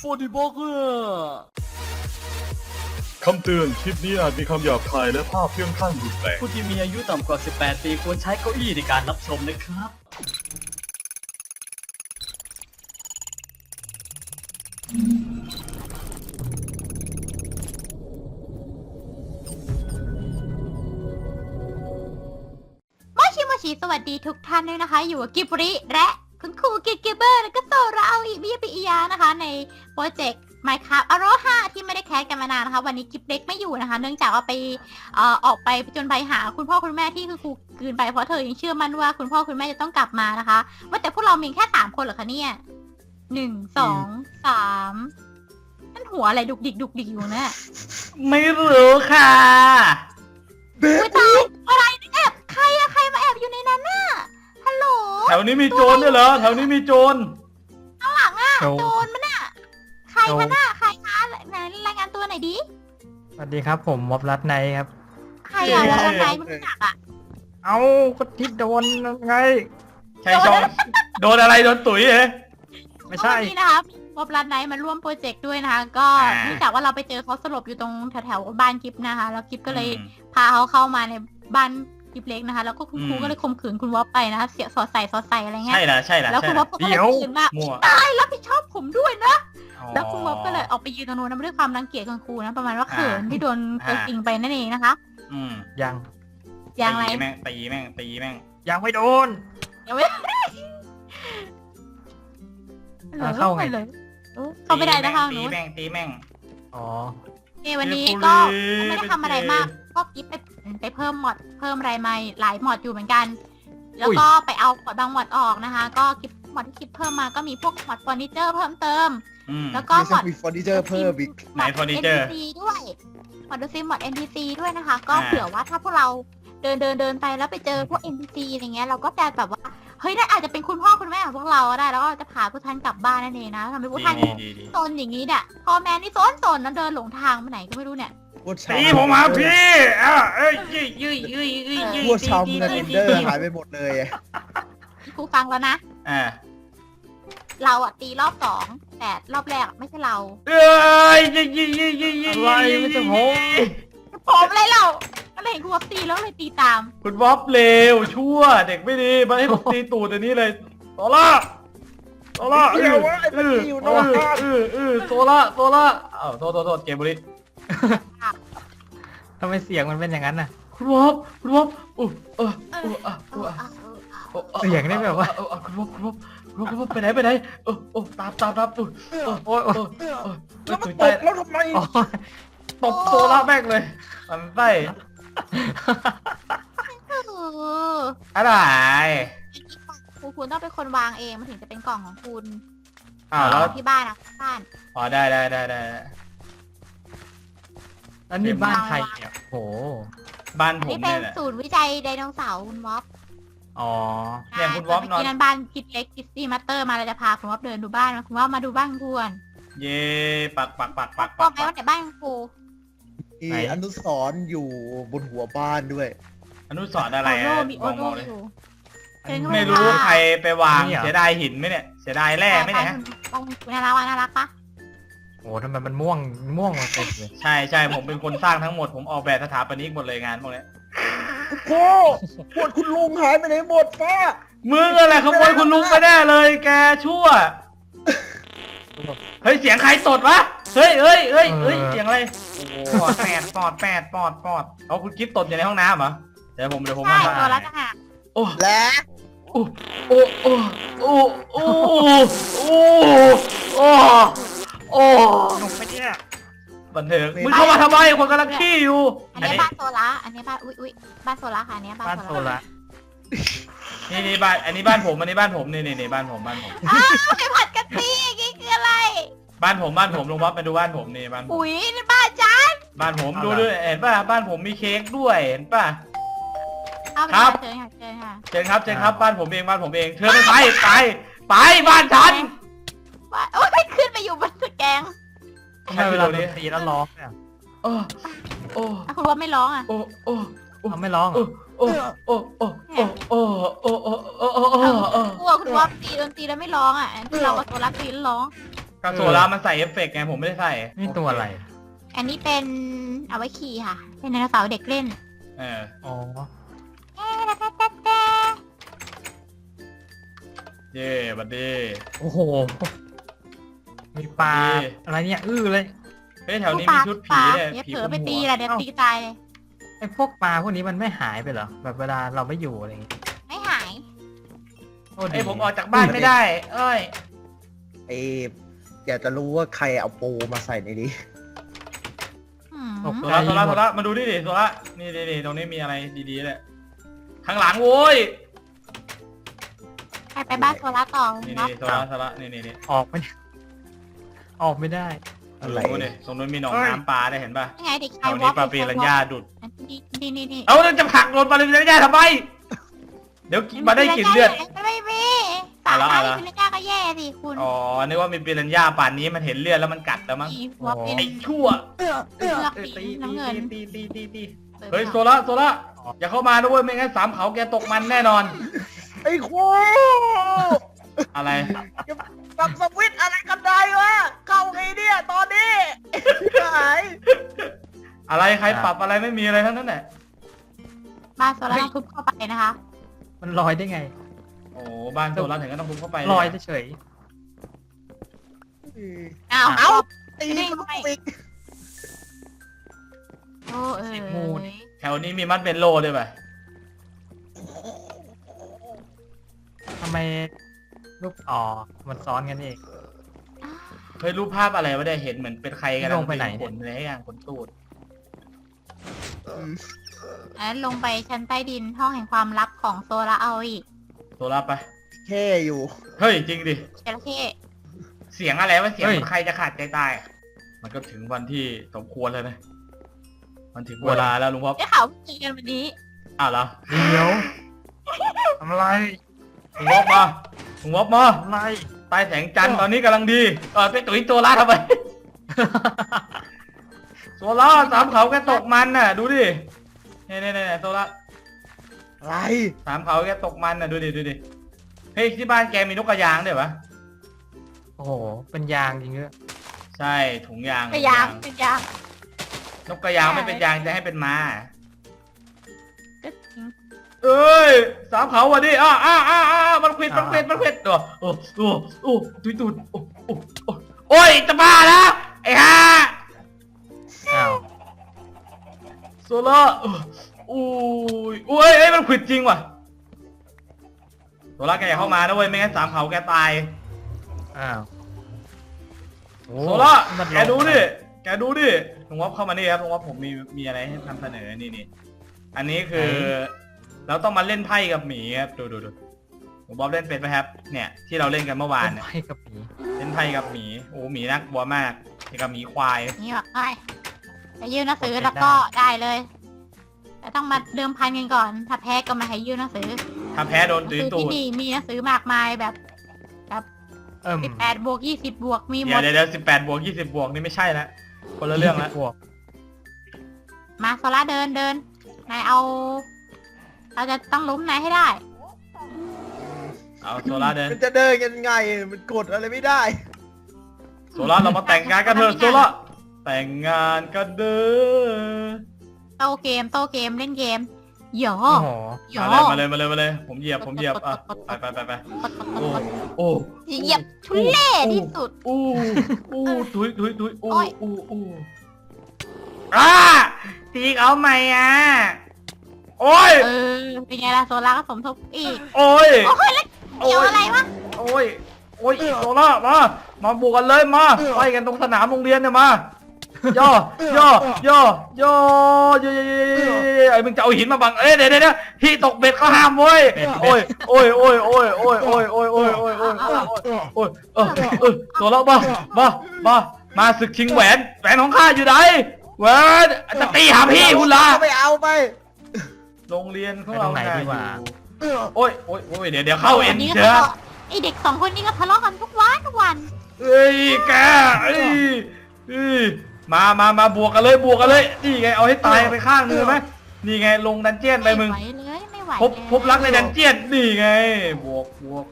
ฟอร์ดิบอกเกอร์คำเตือน คลิปนี้อาจมีคำหยาบคายและภาพเพื่องข้างรุนแรงผู้ที่มีอายุต่ำกว่า 18 ปีควรใช้เก้าอี้ในการรับชมนะครับมอชิโมชิสวัสดีทุกท่านด้วยนะคะ อยู่กับกิบริและ คุณครูกิกเกเบอร์แล้วก็โซราเอาอีบิยาปิอิยานะคะ ในโปรเจกต์ Minecraft a r o h a ที่ไม่ได้แคสกันมานานนะคะ วันนี้กิบเล็กไม่อยู่นะคะ เนื่องจากว่าไปเอ่อออกไปจนไปหา คุณพ่อคุณแม่ที่คือครูกลืนไปเพราะเธอยังเชื่อมั่นว่าคุณพ่อคุณแม่จะต้องกลับมานะคะ ว่าแต่พวกเรามีแค่สามคนเหรอคะเนี่ยหนึ่งสองสามนั่นหัวอะไรดุกดิกดุกดิกอยู่เนี่ยไม่รู้ค่ะ อุ้ยตายอะไรเนี่ยแอบใครอะใครมาแอบอยู่ในนั้นน่ะฮัลโหล แถวนี้มีโจรด้วยเหรอ แถวนี้มีโจรหลังอะโจร โจรมันอะ ใครคะน่ะใครคะไหนรายงานตัวหน่อยดิ สวัสดีครับ ผมมอบรัดไนท์ครับ ใครอะแล้วใครไม่รู้จักอะ เอาก็ที่โดนไง ใช่จองโดนอะไร โดนตุ๋ยเหรอ ไม่ใช่วันนี้นะคะบอบรันไนท์มาร่วมโปรเจกต์ด้วยนะคะ ก็อ่า เนื่องจากว่าเราไปเจอเขาสลบอยู่ตรงแถวๆบ้านกิฟนะคะ แล้วกิฟก็เลยอืมพาเขาเข้ามาในบ้าน กิฟเล็กนะคะ แล้วก็คุณครูอืม ก็เลยข่มขืนคุณวอปไปนะคะ เสียสอดใส่สอดใส่อะไรเงี้ใช่ยละใช่ละแล้วใช่คุณวอละปก็เลยตื่นมามั่วตายรับผิดชอบผมด้วยนะอ๋อแล้วคุณวอปก็เลยออกไปยืนตรงนู้นนะด้วยความรังเกียจคุณครูนะประมาณว่าเขินอ่าที่โดนเกิดอ่าจริงไปนั่นเองนะคะ อืมยังอย่างไร ตีแม่งตีแม่งตีแม่ง ยังไม่โดนยังไม่อ่าเข้าไง เลยเออเข้าไม่ได้นะคะตีหนูแม่งตีแม่ง อ๋อ เอ้วันนี้เรียนก็บุรีไม่ได้ทำอะไรมาก ก็กิ๊บไปไปเพิ่มมอดเพิ่มอะไรมาหลายมอดอยู่เหมือนกัน แล้วก็ไปเอามอดบางมอดออกนะคะ ก็กิ๊บมอดที่กิ๊บเพิ่มมาก็มีพวกมอดเฟอร์นิเจอร์เพิ่มเติมอืมแล้วก็ไม่มใช่อดมีเฟอร์นิเจอร์เพิ่มอีกไหน furniture NPC ด้วยมอดดูซิมอด NPC ด้วยนะคะ ก็อ่าเผื่อว่าถ้าพวกเราเดินเดินเดินไปแล้วไปเจอพวก NPC อะไรเงี้ยเราก็จะแบบว่า เฮ้ยนั่นอาจจะเป็นคุณพ่อคุณแม่ของพวกเราก็ได้แล้วก็จะพาพวกท่านกลับบ้านนั่นเองนะทำให้พวกดีท่านดีดีดีโซนอย่างนี้เนี่ยพ่อแม่นี่โซนโซนนั้นเดินหลงทางไปไหนก็ไม่รู้เนี่ย พวกชาวตีผมมาพี่อะเอ้ยยืยยืยยืยยืยยืยพวกชาวเมืองเอนเดอร์หายไปหมดเลยอะครูฟังแล้วนะ อ่าเราอะตีรอบสองแต่รอบแรกอะไม่ใช่เรา เอ้ยยืยยืยยืยยืยยืยอะไรไม่ใช่ผ มผมอะไรเราก็เลยเห็นครูว่าตีแล้วเลยตีตาม คุณวอปเลวชั่วเด็กไม่ดีมาให้ผมตีตูดอันนี้เลยโซล่าโซล่าเดี๋ยวว่าไอ้มันอยู่นอกบ้านเออเออโซล่าโซล่าอ้าวโทษโทษโทษเกมบุรีทำไมเสียงมันเป็นอย่างนั้นน่ะ คุณวอปคุณวอปอู้เออเอเออออะเออู้ออะเออเออเออเสียงนี่แบบว่าเออเออคุณวอปคุณวอปคุณวอปคุณวอปไปไหนไปไหนเออเออตามตามตามอู้เออโอ้ยเอโอ้ยอเออเออแล้วมันตุ๋ยตใต้กแล้วทำไมโอ้ย ตบโซล่าแม่งเลยมันไปเอออะไรครูคุณต้องเป็นคนวางเองมันถึงจะเป็นกล่องของคุณอ้าวแล้วที่บ้านนะบ้านอ๋อได้ได้ได้ได้แล้วนี่บ้านใครเนี่ยโห บ้านอันผมนี้เป็เนี่นยแหละศูนย์วิจัยไดโนเสาร์คุณวอปอ๋อเนี่ยคุณวอปนอนเมื่กี้นั้นบ้านคิดเล็กคิดซี่มาสเตอร์มาเราจะพาคุณวอปเดินดูบ้านคุณวอปมาดูบ้านคุณ เย่ปักปักปักปักบปัอกกไหมว่าแต่บ้านครูมีอนุสรณ์อยู่บนหัวบ้านด้วย อนุสรณ์อะไรโอโร่อะมีโอองโร่องเลย อยู่เชิญเข้าไม่รู้ใครไปวางนี่เหรอเสียดายหินไหมเนี่ยเสียดายแร่ไหมเนี่ยฮะบ้านคุณน่ารักวะน่ารักปะโหทำไมมันม่วงม่วงมาเต็มเลยใช่ใช่ผมเป็นคนสร้างทั้งหมดผมออกแบบสถาปนิกหมดเลยงานพวกเนี้ยโอ้ปวดคุณลุงหายไปไหนหมดฟ้ามึงอะไรขโมยคุณลุงไปแน่เลย แกชั่ว เฮ้ยเสียงใครสดวะ เฮ้ยเฮ้ยเฮ้ยเฮ้ยเสียงอะไรปอดแปดปอดแปดปอดปอดเอาคุณกิฟต์ตดอยู่ในห้องน้ำเหรอ เดี๋ยวผมเดี๋ยวผมใช่ มาตัวละต่หากโอ้แล้วโอ้โอ้โอ้โอ้โอ้โอ้โอ้หนุ่มไปเนี่ยบันเทิงมึงเข้ามาทำไมคนกำลังขี้อยู่อันนี้บ้านโซล่าอันนี้บ้านอุ้ยอุ้ยบ้านโซล่าค่ะอันนี้บ้าบ้านโซล่านี่นี่บ้าน อันนี้บ้านผม อันนี้บ้านผม นี่นี่นี่บ้านผมบ้านผม อ้าวไปผัดกะนสิ บ้านผมบ้านผมลงวับไปดูบ้านผมนี่บ้านผม อุ้ยนี่บ้านจ้าบ้านผมดูด้วยเห็นป่ะบ้านผมมีเค้กด้วยเห็นป่ะ เอาไปครับเชิญค่ะเชิญค่ะเชิญครับเชิญครับบ้านผมเองบ้านผมเองเชิญไปไปไปบ้านฉันว่าโอ้ยขึ้นไปอยู่บนตะแกรงทำไมเวลาโดนตีแล้วร้องเนี่ยโอ้โอ้อะคุณว่าไม่ร้องอะโอ้โอ้เขาไม่ร้องเหรโอ้อโอ้โอ้โอ้โอ้โอ้โอ้โอ้โอ้โอ้โอ้กลัวคุณว่าตีโดนตีแล้วไม่ร้องอะที่เราว่าโซล่าตีแล้วร้อง ก็โซล่ามันใส่เอฟเฟกต์ไงผมไม่ได้ใส่นี่ตัวอะไร อันนี้เป็นเอาไว้ขี่ค่ะ เป็นไดโนเสาร์เด็กเล่นเอออ๋อเอ๊ะแต่แต่แต่เย่บัดดี้ โอ้โห มีปลาดี อะไรเนี่ยอื้อเลยเฮ้ยแถวนี้ปมีลาชุดปผีลาเนี่ยเดี๋ยวผีเผลอไปคุมตีหัวแหละเดี๋ยวตีตายเลย ไอ้พวกปลาพวกนี้มันไม่หายไปเหรอแบบเวลาเราไม่อยู่อะไรอย่างงี้ไม่หาย โอ้ดีเอ้ยผมออกจากบ้านไม่ได้ เอ้ยเอ อยากจะรู้ว่าใครเอาปูมาใส่ในนี้ อืมตกโซใจล่าโซล่าหโซมดล่ามาดูดิดิโซล่านี่นี่นี่ตรงนี้มีอะไรดีๆเลยข้างหลังโว้ยไปไปบ้านโซล่าต่อนี่เนาะนี่โซล่าโซล่านี่นี่นี่ออกไม่ได้ออกไม่ได้ อะไร ตรงนู้นดิตรงนู้นมีหนองเอ้ยน้ำปลาได้เห็นป่ะยังไงเด็กแถชายวนี้ปลาปีรัญญาดุด นี่นี่นี่นี่เอาแล้วจะผลักโดนปลาปีรัญญาทำไม เดี๋ยวมาได้กลินเลือด ไม่มี สาเอาละมารถเอาละปีรัญญาก็แย่สิคุณอ๋อนึกว่ามีปีรัญญาป่านนี้มันเห็นเลือดแล้วมันกัดแล้วมั้งมีหัวเป็นไอ้ชั่วเลือกสีน้ำเงินตีตีตีตีเฮ้ยโซล่าโซล่าอย่าเข้ามาด้วยไม่งั้นสามเขาแกตกมันแน่นอน ไอ้ครูอะไรปรับสวิตช์อะไรกันได้วะ เข้าไงเนี่ยตอนนี้หายอะไรใครปรับอะไรไม่มีอะไรทั้งนั้นแหละบ้านโซล่าต้องทุบเข้าไปนะคะ มันลอยได้ไงโอ้บ้านโซล่าถึงก็ต้องพุ่งเข้าไปลอยเฉยอ้าวเอ้าตีไม่ได้มันไม่ปิกโอ้เออแถวนี้มีมัดเบนโลด้วยป่ะๆทำไมลูกอ๋อมันซ้อนกันเองเฮ้ยรูปภาพอะไรวะได้เห็นเหมือนเป็นใครกันลงไปไหนขนอะไรอย่างขนตูดอันนั้นลงไปชั้นใต้ดินห้องแห่งความลับของโซล่าเอาอีก โซล่าไป แค่อยู่ เฮ้ย จริงดิเจระเข้เสียงอะไรวะเสียงเหมือนใครจะขาดใจตายมันก็ถึงวันที่สมควรแล้วนะ มันถึงเวลาแล้วลุงพ่อได้ข่าวว่าเจอกันวันนี้อ้าวเหรอเดี๋ยวทำอะไรลุงวอบมาลุงวอบมา ทำอะไรใต้แสงจันทร์ตอนนี้กำลังดีเออไปตุ๋ยตัวล่าทำไมโซล่าสามเขาแกตกมันน่ะ ดูดิเนี่ยเนี่ยเนี่ยโซล่า อะไรสามเขาแกตกมันน่ะดูดิดูดิเฮ้ยที่บ้านแกมีนกกระยางด้วยปะโอ้โหเป็นยางจริงด้วยใช่ถุงยางเป็นยางเป็นยางนกกระยางไม่เป็นยางจะให้เป็นม้าก็จริงเอ้ยสามเขาว่ะดิอ้าอ้าอ้าอ้ามันควิดมันควิดมันควิดตัวโอ้โอ้โอ้ตุยตุดโอ้โอ้โอ้โอ้ยจะบ้าแล้วไอ้ห่าอ้าวโซล่าเอออุ้ยอุ้ยเอ้ยมันควิดจริงว่ะโซล่าแกอย่าเข้ามานะเว้ยไม่งั้นสามเขาแกตายอ้าวโอ้โซล่ามันลงแกดูดิแกดูดิลุงวอบเข้ามานี่ครับลุงวอบผมมีมีอะไรให้นำเสนอนี่นี่อันนี้คือเราต้องมาเล่นไพ่กับหมีครับดูดูดูลุงวอบเล่นเป็นไหมครับ เนี่ย ที่เราเล่นกันเมื่อวานเนี่ยให้กับผีเล่นไพ่กับหมีโอ้หมีนักบัวมากนี่กับหมีควาย นี่แบบไอ้ไปยื่นหนังสือแล้วก็ได้เลย แต่ต้องมาเดิมพันกันก่อน ถ้าแพ้ก็ไมาให้ยื่นหนังสือถ้าแพ้โดนหนัตีงสือตูที่ดนี่มีหนังสือมากมายแบบเอิ่มสิบแปดบวกยี่สิบบวกมีหมเดี๋ยวด เดี๋ยวเดี๋ยวสิบแปดบวกยี่สิบบวกนี่ไม่ใช่ละคนละเรื่องละบวกมาโซล่าเดินเดินนายเอา เราจะต้องล้มนายให้ได้ เอาโซล่าเดินมันจะเดินยังไง มันกดอะไรไม่ได้ โซล่าเรามาแต่งงานกันเถอะโซล่าแต่งงานกันเด้อ โตเกมโตเกมเล่นเกมหยอ โอ้โหหยอ มาเลยมาเลยมาเลยมาเลย ผมเหยียบผมเหยียบอะไปไปไปไปโอ้โอ้ เหยียบทุเล่ที่สุด อู้อู้ตุยตุยตุยอู้โอ้ย อู้อู้อ้าตีเอาใหม่อะ โอ้ย เออเป็นไงล่ะโซล่าก็สมทบอีกโอ้ย โอ้ยแล้วเกี่ยวอะไรวะโอ้ย โอ้ยโซล่ามา มาบวกกันเลยมาไปกันตรงสนามโรงเรียนเนี่ยมา ย่อย่อย่อย่อย่อไอ้มึงจะเอาหินมาบังเอ้ยเดี๋ยวเดี๋ยวที่ตกเบ็ดเขาห้ามเว้ยโอ้ยโอ้ยโอ้ยโอ้ยโอ้ยโอ้ยโอ้ยโอ้ยโอ้ยโอ้ยโอ้ยโอ้ยเออเออโซล่ามามามามาศึกชิงแหวนแหวนของข้าอยู่ไหนแหวนจะตีหาพี่คุณล่ะเอาไปเอาไป โรงเรียนของไปตเรารงไหนดีกว่าโอ้ยโอ้ยโอ้ยเดี๋ยวเดี๋ยวเข้าเอ็นนี้ก็เชื้อทะเลาะไอเด็กสองคนนี้ก็ทะเลาะกันทุกวันทุกวันเอ้ยแกเอ้ยเอ้ย มามามาบวกกันเลยบวกกันเลย นี่ไงเอาให้ตายไปข้างนึงไหมนี่ไงลงดันเจียนไปมึง ไม่ไหวเลยไม่ไหวพบพบรักในดันเจียนนี่ไง บวกบวก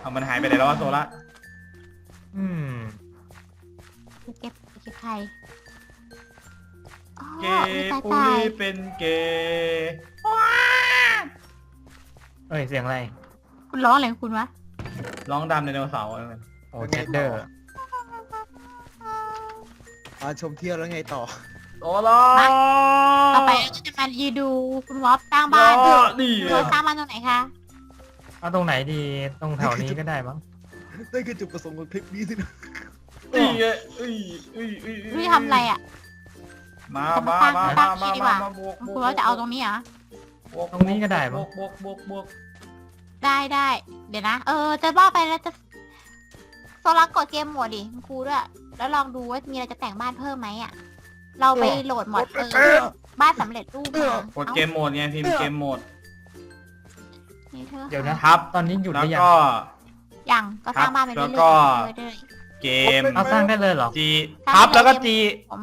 เอามันหายไปไหนแล้ววะโซล่าอืม เก็บเก็บไข่อ๋อเกมีย์ตายปุตายรีเป็นเกย์เอ้ย เสียงอะไร คุณร้องอะไรของคุณวะร้องดำในไดโนเสาร์โอ้เชดเดอร์ มาชมเที่ยวแล้วไงต่อโซล่าต่อไปเราก็จะมารีดูคุณวอฟสร้างบ้านยอดดีคุณวอฟสร้างบ้านตรงไหนคะเอาตรงไหนดีตรงแถวนี้ก็ได้มั้งนั่นคือจุดประสงค์ของคลิปนี้สินะดีเอ้ยเอ้ยเอ้ยเอ้ยพี่ทำอะไรอะมาจะมามามาสร้างมาที่ดีกว่ามาบวกคุณวอฟจะเอาตรงนี้เหรอ บวกตรงนี้ก็ได้บมั้วงกบวกบวกบวกได้ได้ เดี๋ยวนะ เออ จะว่าไปแล้วจะ โซลักกดเกมโหมดดิคุณครูด้วย แล้วลองดูว่ามีอะไรจะแต่งบ้านเพิ่มไหมอะ เราไปโหลดหมดเออบ้านสำเร็จรูปมากดเกมโหมดไงพิมพ์เกมโหมดนี่เธอเดี๋ยวนะ ครับ ตอนนี้หยุดหแล้วรือยังก็ยังก็สร้างบ้านไปเรื่อยแล้วก็ๆเรื่อย เกม เอาสร้างได้เลยเหรอ G ทับแล้วก็ G ๆผม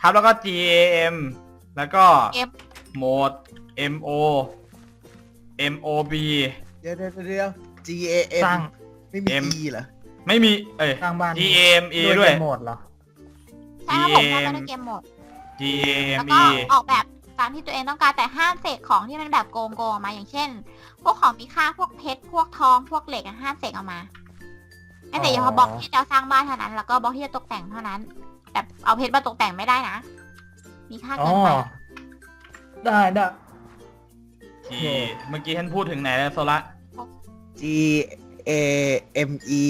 ทับแล้วก็ G A M แล้วก็เกมโหมด M O M O B เดี๋ยวเดี๋ยวเดี๋ยว G A M สร้าง ไม่มี M E เหรอ ไม่มี เอ้ย สร้างบ้าน G A M E ด้วย เกมโหมดเหรอ ใช่ครับผมสร้างบ้านด้วยเกมโหมด G A แล้ M วก็ E ออกแบบตามที่ตัวเองต้องการแต่ห้ามเสกของที่มันแบบโกงโกงๆออกมาอย่างเช่น พวกของมีค่าพวกเพชรพวกทองพวกเหล็กอะห้ามเสกออกมาแต่เฉพาะบล็อกที่จะสร้างบ้านเท่านั้น แล้วก็บล็อกที่จะตกแต่งเท่านั้นแต่เอาเพชรมาตกแต่งไม่ได้นะ มีค่าอ๋อ เกินไปได้ได้ G เมื่อกี้ฉันพูดถึงไหนแล้วโซละ G A M E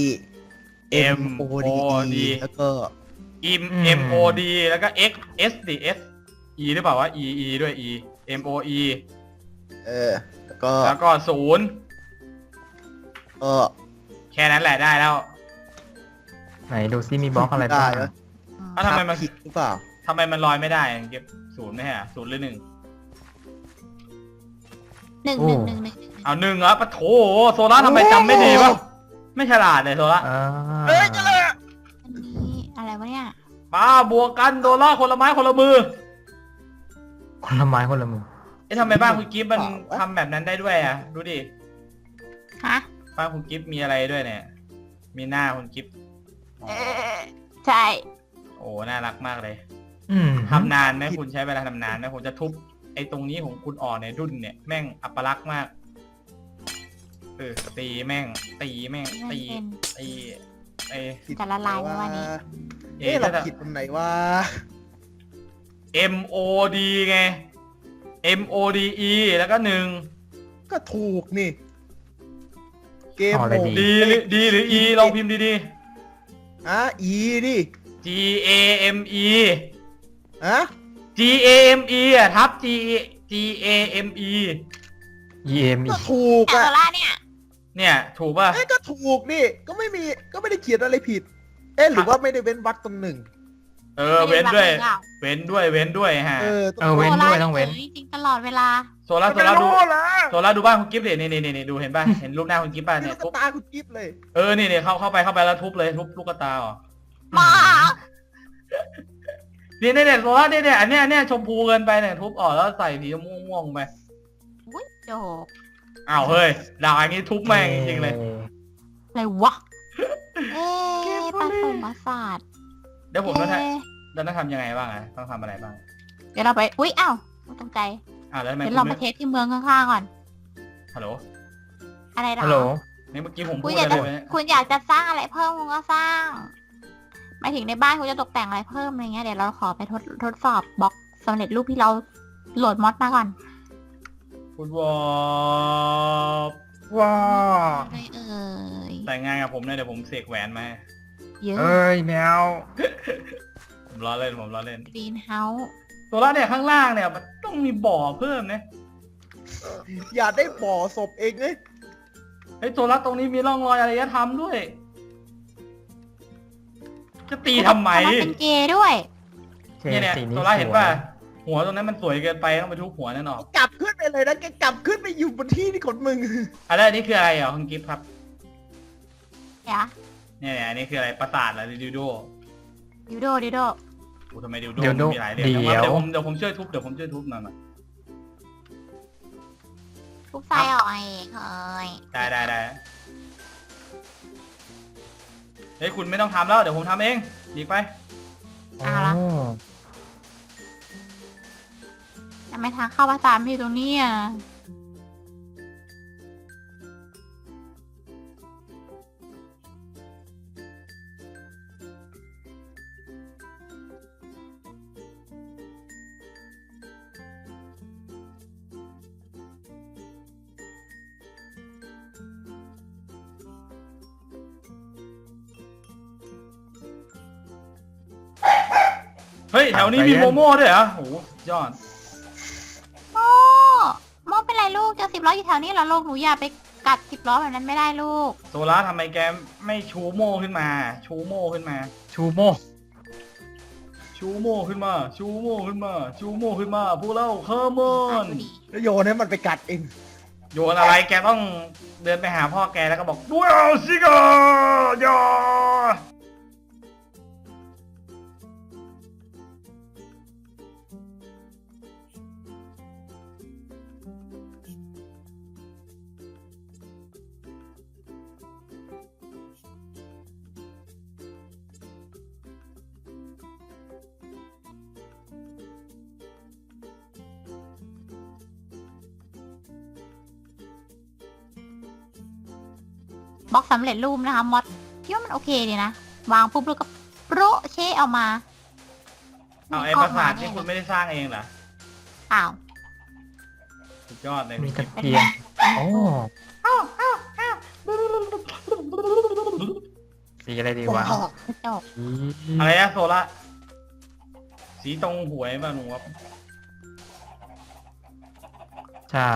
M O D D E แล้วก็ M M O D แล้วก็ X S D S E หรือเปล่าวะ E E ด้วย E M O E เออแล้วก็แล้วก็ศูนย์เออแค่นั้นแหละได้แล้วไหนดูซิมีบล็อกอะไรบ้างได้เหรออ้าวทำไมมันผิดหรือเปล่าทำไมมันลอยไม่ได้เก็บศูนย์ไม่ใช่เหรอศูนย์หรือหนึ่งหนึ่งโอ้หนึ่งหนึ่งหนึ่งหนึ่งเอาหนึ่งเหรอปะโถโซล่าทำไมจำไม่ดีวะไม่ฉลาดเลยโซล่าอ่า เนี่ยป้าบวกกันโซล่าคนละไม้คนละมือ คนละไม้คนละมือ เอ๊ะทำไมบ้านคุณกิฟต์มันทำแบบนั้นได้ด้วยอะ ดูดิ ฮะบ้านคุณกิฟต์มีอะไรด้วยเนี่ย มีหน้าคุณกิฟต์อ๋อเออใช่ โอ้ น่ารักมากเลย อืมทำนานไหมคุณใช้เวลาทำนานไหมผมจะทุบไอ้ตรงนี้ของคุณอ่อนในรุ่นเนี่ยแม่งอัปลักษณ์มาก เออตีแม่ง ตีแม่งมันตีเป็นตี ไอ้ผิดจะละลายไหมวะนี่ เอเอ๊ะเราจะผิดตรงไหนวะ M O D ไง M O D E แล้วก็หนึ่งก็ถูกนี่ เกมอ๋ออะไรโหมดี D หรือ D หรือ E ลองพิมพ์ดีอะ E ดิ ๆ G A M E อะ G A M E อะทับ G G A M E EM ก็ถูกแต่อะโซล่าเนี่ย เนี่ย ถูกป่ะ เอ้ยก็ถูกนี่ก็ไม่มีก็ไม่ได้เขียนอะไรผิด เอ๊ะหรือว่าไม่ได้เว้นวรรคตรงหนึ่งเออ เว้นด้วยไม่ได้เว้นด้วย เว้นด้วยฮะ เออเออเว้นด้วยต้องเว้นจริงๆตลอดเวลา โซล่าโซไม่ล่าดู รู้ละโซล่าดูบ้านคุณกิฟต์ดินี่นี่นี่ดูเห็นป่ะ เห็นรูปหน้าคุณกิฟต์ป่ะนี่เนี่ลูยกทุบตาคุณกิฟเลย เออ นี่นี่เข้าเข้าไปเข้าไปแล้วทุบเลยทุบลูกตาอ๋อมา นี่เนี่ยเนี่ยโซล่าเนี่ยเนี่ยอันเนี้ยอันเนี้ยชมพูเกินไปเนี่ยทุบออกแล้วใส่สีม่วงๆไป อุ้ยโจก อ้าวเฮ้ยด่าอย่างงี้ทุบแม่งจริงๆเลย อะไรวะ เอ๊ะผสมประสาทเดี๋ยวผมต้องทเอ๊ะำเราต้องทำยังไงบ้างอะต้องทำอะไรบ้างเดี๋ยวเราไป อุ้ยอ้าวตกใจ อ่าแล้วทำไมเดี๋ยวคุเราณไปไม่เทสที่เมืองข้างๆก่อน ฮัลโหลอะไรหรอฮัลโหล นี่เมื่อกี้ผมคุพูณดอยากอะไรจะไปเนี่ยคุณอยากจะสร้างอะไรเพิ่มคุณก็สร้างหมายถึงในบ้านคุณจะตกแต่งอะไรเพิ่มอะไรเงี้ยเดี๋ยวเราขอไปทดทดสอบบล็อกสำเร็จรูปที่เราโหลดมอดมาก่อน ฟุตบอลว้าอะไรเอ่ยแต่งงานกับผมเนี่ยเดี๋ยวผมเสกแหวนมาให้เยอะเอ้ยแมว ผมล้อเล่นผมล้อเล่นกรีนเฮาส์ตัวละเนี่ยข้างล่างเนี่ยมันต้องมีบ่อเพิ่มนะอย่าได้บ่อศพเองเลยไอ้ยตัวละตรงนี้มีร่องรอยอารยธรรมด้วย จะตีทำไมมันเป็นเกย์ด้วยโอเคเนี่ยเนี่ยสีนี้ตัวละสเห็นวยป่ะ หัวตรงนั้นมันสวยเกินไปต้องไปทุบหัวแน่นอนกลับขึ้นไปเลยนะแกกลับขึ้นไปอยู่บนที่ที่ขนมึงอะแล้วอันนี้คืออะไรอะคุณกิฟต์ครับเดี๋ยวเนี่ยเนี่ยอันนี้คืออะไรปราสาทเหรอดิวโดดิวโดดิวโดโอ้ทำไมดิวโดเดี๋ยวมันมีหลายเรื่องเดี๋จังวะยวเดี๋ยว ผมเดี๋ยวผมช่วยทุบเดี๋ยวผมช่วยทุบหน่อยมาทุกไส้ออกเองเฮ้ยได้ได้ได้เฮ้ยคุณไม่ต้องทำแล้วเดี๋ยวผมทำเองดีไปอ่าละโอ้ทำไมทางเข้าภาษาไม่อยู่ตรงนี้อะเฮ้ยแถวนี้มีโมโม่ด้วยเหรอโอ้โหสุดยอด สิบล้ออยู่แถวนี้เหรอลูกหนูอย่าไปกัดสิบล้อแบบนั้นไม่ได้ลูก โซล่าทำไมแกไม่ชูโม่ขึ้นมา ชูโม่ขึ้นมา ชูโมชูโม่ขึ้นมา ชูโม่ขึ้นมา ชูโม่ขึ้นมาพวกเราเคอร์มอนแล้วโยนให้มันไปกัดเองโยนอะไรแกต้องเดินไปหาพ่อแกแล้วก็บอกด้วยเอาสิกายา บล็อกสำเร็จรูปนะคะมอดคิดว่ามันโอเคดีนะ วางปุ๊บแล้วก็โปรเชออกมาเอาไอ้ประสาทที่คุณไม่ได้สร้างเองเหรออ้าวสุดยอดเลยมีกระเทียมโอ้สีอะไรดีวะกระจกสีอะไรนะโซล่าสีตรงหวยป่ะหนูครับใช่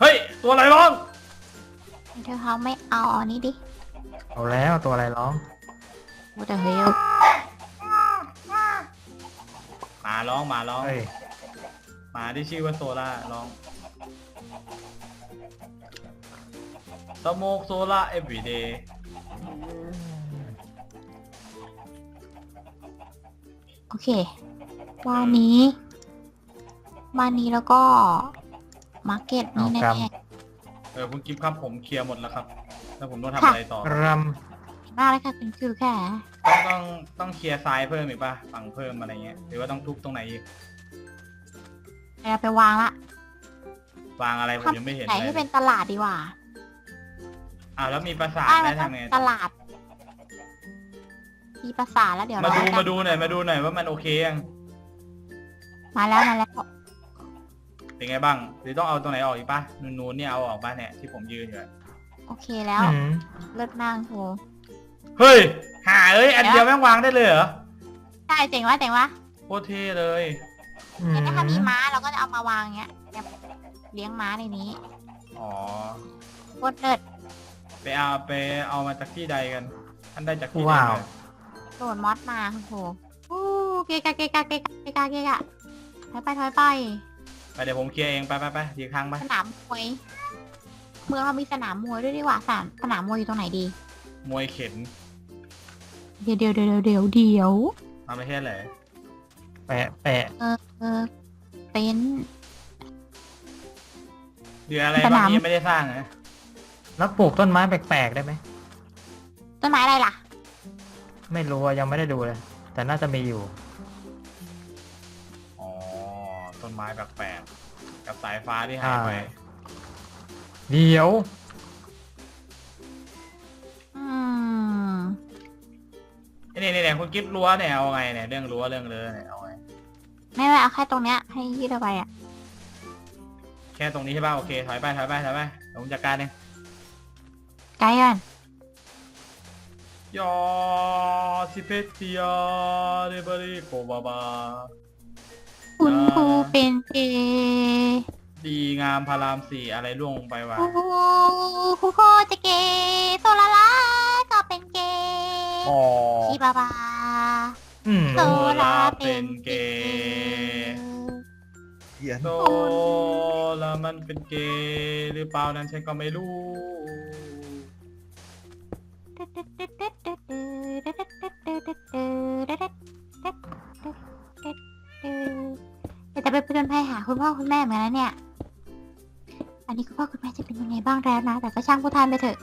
เฮ้ย ตัวอะไรร้องเธอเขาไม่เอาอันนี้ดิเอาแล้วตัวอะไรร้องว่าแต่เฮ้ยหมาร้องหมาร้อง เฮ้ย หมาที่ชื่อว่าโซล่าร้อง สโมกโซล่าเอฟวีเดย์โอเควันนี้วันนี้แล้วก็ มาร์เก็ตนี่แน่เออคุณกิฟต์ครับผมเคลียร์หมดแล้วครับ แล้วผมต้องทำค่ะอะไรต่อ รๆน่าเลยค่ะเป็นคือแค่ต้องต้องต้องเคลียร์ทรายเพิ่มอีกป่ะฝั่งเพิ่มอะไรเงี้ยหรือว่าต้องทุบตรงไหนอีกเราไปวางละวางอะไรผมยังไม่เห็นไหนเลยให้เป็นตลาดดีกว่าอ่าแล้วมีปราสาทได้ได้แล้วทำไงตลาดมีภาษาทแล้วเดี๋ยวมาเราดูจะมาดูหน่อยมาดูหน่อยว่ามันโอเคยังมาแล้วมาแล้ว เป็นไงบ้าง หรือต้องเอาตรงไหนออกอีกป่ะนูนๆเนี่ยเอาออกป่ะเนี่ยที่ผมยืนอยู่อะโอเคำแล้วอืมเลิศนั่งโหเฮ้ย หาเอ้ย อันเดียวแม่งวางได้เลยเหรอใช่เจ๋งวะเจ๋งวะโคตรเท่เลย อืงั้นถ้ามีมม้าเราก็จะเอามาวางอย่างเงี้ยแบบเลี้ยงม้าในนี้อ๋อ โคตรเลิศไปเอาไปเอามาจากที่ใดกัน ท่านได้จากที่ใดว้าวมาโดดมอสมาโหอู้เกะกะเกะกะเกะกะเกะกะเกะกะถอยไปถอยไป ไปเดี๋ยวผมเคลียร์เองไปไปไปยีกครั้งไปสนามมวย เมืองเรามีสนามมวยด้วยดีกว่าสนามสนามมวยอยู่ตรงไหนดี มวยเข็นเดี๋ยวเดี๋ยวเดี๋ยวเดี๋ยวเดี๋ยวทำไม่ใช่เหรอแปะแปะเออเออเต็นท์ เดืออะไรสบ้างนามที่ยังไม่ได้สร้างนะแล้วปลูกต้นไม้แปลกๆได้ไหม ต้นไม้อะไรล่ะ ไม่รู้อะยังไม่ได้ดูเลย แต่น่าจะมีอยู่ นไม้แปลกๆกับสายฟ้าที่หายไป อ่า เดี๋ยว อืมนี่นี่นี่คุณกิฟรั้วเนี่ยเอาไงเนี่ยเรื่องรั้วเรื่องเรือเนี่ยเอาไงไม่ไม่เอาแค่ตรงเนี้ยให้ยืดเอาไปอะแค่ตรงนี้ใช่ป่ะโอเคถอยไปถอยไปถอยไปเดี๋ยวผมจัดการเองไกลก่อนยอสิเพติยาเดบริโกบาบา คุณอ่าครูเป็นเศเกดีงามพารามสี่อะไรล่วงลงไปวะคูคูโคจะเกโซลาลาก็เป็นเกอ๋อชิบาบาอืมโซลาเป็นเกย์เขียนโซลามันเป็นเกย์หรือเปล่านั้นฉันก็ไม่รู้ เดี๋ยวจะไปผจญภัยหาคุณพ่อคุณแม่เหมือนกันนะเนี่ย อันนี้คุณพ่อคุณแม่จะเป็นยังไงบ้างแล้วนะ แต่ก็ช่างผู้ทานไปเถอะ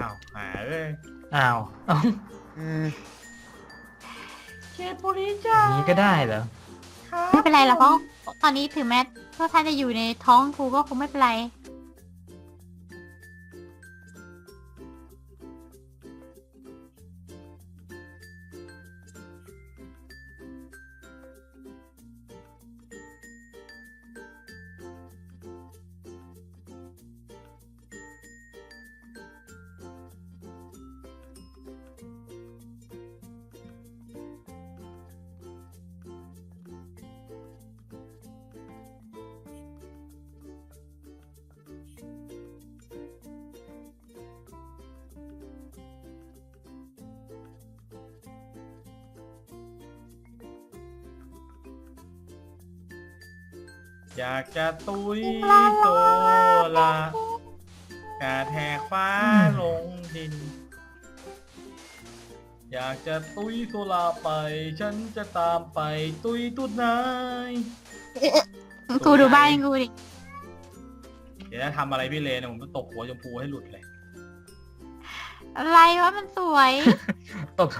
อ้าวหาเอ้ยอ้าวเอ้าอืมเชฟบุรีจ้าอย่างนี้ก็ได้เหรอไม่เป็นไรหรอกเพราะตอนนี้ถึงแม้พวกท่านจะอยู่ในท้องครูก็คงไม่เป็นไร อยากจะตุยโซลากาแทกฟ้าอืมลงดิน อยากจะตุยโซลาไป ฉันจะตามไปตุยตุดนายครูดูบ้านครูดิ เดี๋ยวถ้าทำอะไรพี่เลนเนี่ยผมจะตกหัวชมพูให้หลุดเลย อะไรวะมันสวย ตบ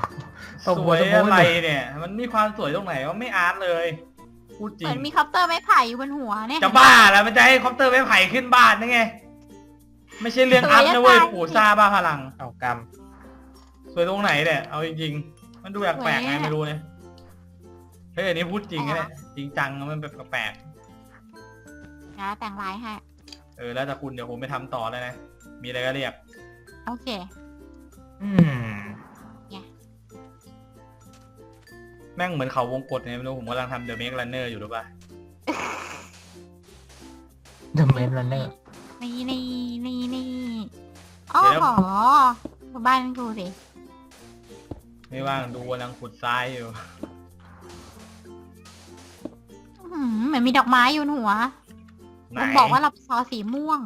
ตบสหัววยชมพูอะไรให้หมดเนี่ย มันมีความสวยตรงไหนว่าไม่อาร์ตเลย พูดจเหริมืองนมีคอปเตอร์ไม้ไผ่อยู่บนหัวเนี่ย จะบ้าแล้วมันจะให้คอปเตอร์ไม้ไผ่ขึ้นบ้านได้ไง ไม่ใช่เรื่องอัพนะเว้ยปู่ซาบ้าพลังเอากรรมสวยตรงไหนเนี่ยเอาจริงๆ มันดูแปลกๆไงไม่รู้เนี่ยเฮ้ยอันนี้พูดจริงนะเนี่ยจริงจังนะมันแบบแปลกนะแต่งลายให้ ๆเออแล้วแต่คุณเดี๋ยวผมไปทำต่อเลยนะ มีอะไรก็เรียก โอเค อืม แม่งเหมือนเขาวงกดเนี่ยไม่รู้ผมกำลังทำเดอะเมก r ันเนอร์อยู่หรือเปล่าเดอะเมนลันเนอร์นี่นี่นี่นี่อ๋อหอดูบ้านครูสิไม่ว่างดูกำลังขุดทรายอยู่ อื้อหือเหมือนมีดอกไม้อยู่บนหัวไหน มันบอกว่าเราซอสีม่วง